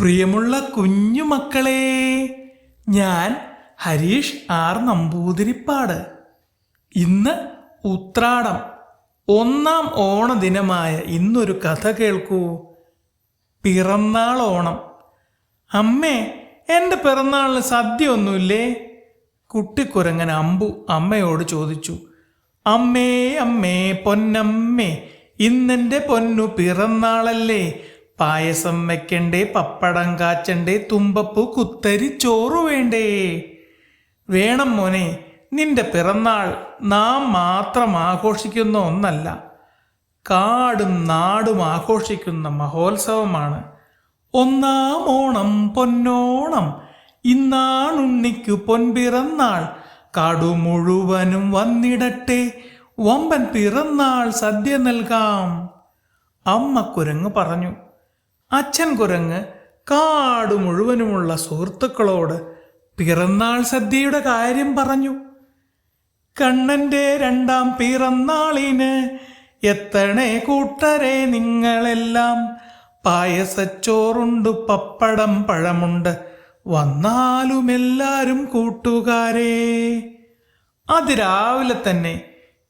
പ്രിയമുള്ള കുഞ്ഞു മക്കളെ ഞാൻ ഹരീഷ് ആർ നമ്പൂതിരിപ്പാട്. ഇന്ന് ഉത്രാടം ഒന്നാം ഓണ ദിനമായ ഇന്നൊരു കഥ കേൾക്കൂ. പിറന്നാൾ ഓണം അമ്മേ എന്റെ പിറന്നാളിന് സദ്യ ഒന്നുമില്ലേ കുട്ടിക്കുരങ്ങൻ അമ്പു അമ്മയോട് ചോദിച്ചു. അമ്മേ അമ്മേ പൊന്നമ്മേ ഇന്നെന്റെ പൊന്നു പിറന്നാളല്ലേ? പായസം വെക്കണ്ടേ പപ്പടം കാച്ചണ്ടേ തുമ്പപ്പൂ കുത്തരി ചോറ് വേണ്ടേ? വേണം മോനെ നിന്റെ പിറന്നാൾ നാം മാത്രം ആഘോഷിക്കുന്ന ഒന്നല്ല കാടും നാടും ആഘോഷിക്കുന്ന മഹോത്സവമാണ്. ഒന്നാം ഓണം പൊന്നോണം ഇന്നാണുണ്ണിക്കു പൊൻപിറന്നാൾ. കാടു മുഴുവനും വന്നിടട്ടെ വമ്പൻ പിറന്നാൾ സദ്യ നൽകാം. അമ്മ കുരങ്ങ് പറഞ്ഞു അച്ഛൻ കുരങ്ങ് കാട് മുഴുവനുമുള്ള സുഹൃത്തുക്കളോട് പിറന്നാൾ സദ്യയുടെ കാര്യം പറഞ്ഞു. കണ്ണന്റെ രണ്ടാം പിറന്നാളിന് എത്തണേ കൂട്ടരെ നിങ്ങളെല്ലാം. പായസച്ചോറുണ്ട് പപ്പടം പഴമുണ്ട്. വന്നാലും എല്ലാരും കൂട്ടുകാരെ. അതിരാവിലെ തന്നെ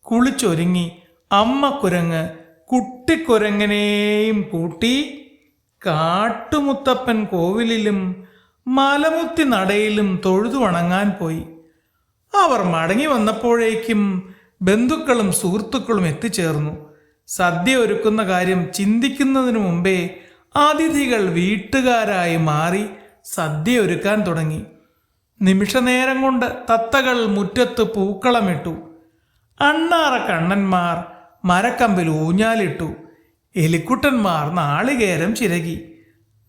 കുളിച്ചൊരുങ്ങി അമ്മ കുരങ്ങ് കുട്ടിക്കുരങ്ങനെയും കൂട്ടി കാട്ടുമുത്തപ്പൻ കോവിലിലും മലമുത്തി നടയിലും തൊഴുതു വണങ്ങാൻ പോയി. അവർ മടങ്ങി വന്നപ്പോഴേക്കും ബന്ധുക്കളും സുഹൃത്തുക്കളും എത്തിച്ചേർന്നു. സദ്യ ഒരുക്കുന്ന കാര്യം ചിന്തിക്കുന്നതിനു മുമ്പേ അതിഥികൾ വീട്ടുകാരായി മാറി സദ്യ ഒരുക്കാൻ തുടങ്ങി. നിമിഷനേരം കൊണ്ട് തത്തകൾ മുറ്റത്ത് പൂക്കളമിട്ടു അണ്ണാറ കണ്ണന്മാർ മരക്കമ്പിൽ ഊഞ്ഞാലിട്ടു. എലിക്കുട്ടന്മാർ നാളികേരം ചിരകി.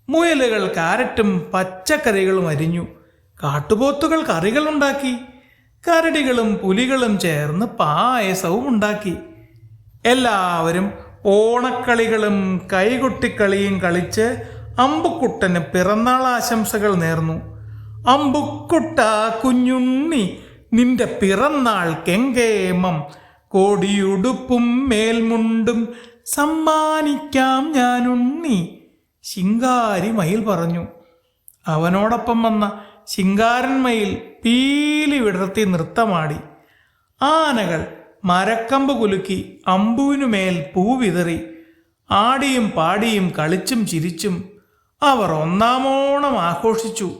മുയലുകൾ കാരറ്റും പച്ചക്കറികളും അരിഞ്ഞു. കാട്ടുപോത്തുകൾ കറികളുണ്ടാക്കി കരടികളും പുലികളും ചേർന്ന് പായസവും ഉണ്ടാക്കി. എല്ലാവരും ഓണക്കളികളും കൈകൊട്ടിക്കളിയും കളിച്ച് അമ്പുക്കുട്ടന് പിറന്നാൾ ആശംസകൾ നേർന്നു. അമ്പുക്കുട്ട കുഞ്ഞുണ്ണി നിന്റെ പിറന്നാൾ കെങ്കേമം കോടിയുടുപ്പും മേൽമുണ്ടും സമ്മാനിക്കാം ഞാനുണ്ണി. ശിങ്കാരി മയിൽ പറഞ്ഞു. അവനോടൊപ്പം വന്ന ശിങ്കാരൻ മയിൽ പീലി വിടർത്തി നൃത്തമാടി. ആനകൾ മരക്കമ്പ് കുലുക്കി അമ്പുവിനുമേൽ പൂ ആടിയും പാടിയും കളിച്ചും ചിരിച്ചും അവർ ഒന്നാമോണം ആഘോഷിച്ചു.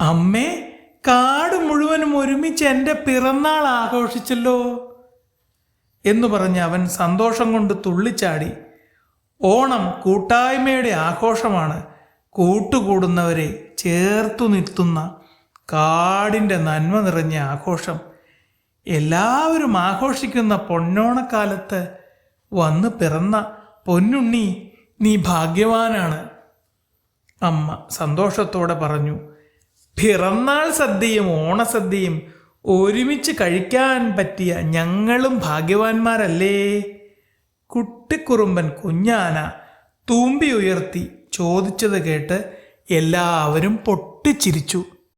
അമ്മേ കാട് മുഴുവനും ഒരുമിച്ച് എന്റെ പിറന്നാൾ ആഘോഷിച്ചല്ലോ. എന്നു പറഞ്ഞ് അവൻ സന്തോഷം കൊണ്ട് തുള്ളിച്ചാടി. ഓണം കൂട്ടായ്മയുടെ ആഘോഷമാണ്. കൂട്ടുകൂടുന്നവരെ ചേർത്തു നിർത്തുന്ന കാടിന്റെ നന്മ നിറഞ്ഞ ആഘോഷം. എല്ലാവരും ആഘോഷിക്കുന്ന പൊന്നോണക്കാലത്ത് വന്ന് പിറന്ന പൊന്നുണ്ണി നീ ഭാഗ്യവാനാണ്. അമ്മ സന്തോഷത്തോടെ പറഞ്ഞു പിറന്നാൾ സദ്യയും ഓണസദ്യയും ഒരുമിച്ച് കഴിക്കാൻ പറ്റിയ ഞങ്ങളും ഭാഗ്യവാന്മാരല്ലേ? കുട്ടിക്കുറുമ്പൻ കുഞ്ഞാന തൂമ്പി ഉയർത്തി ചോദിച്ചത് കേട്ട് എല്ലാവരും പൊട്ടിച്ചിരിച്ചു.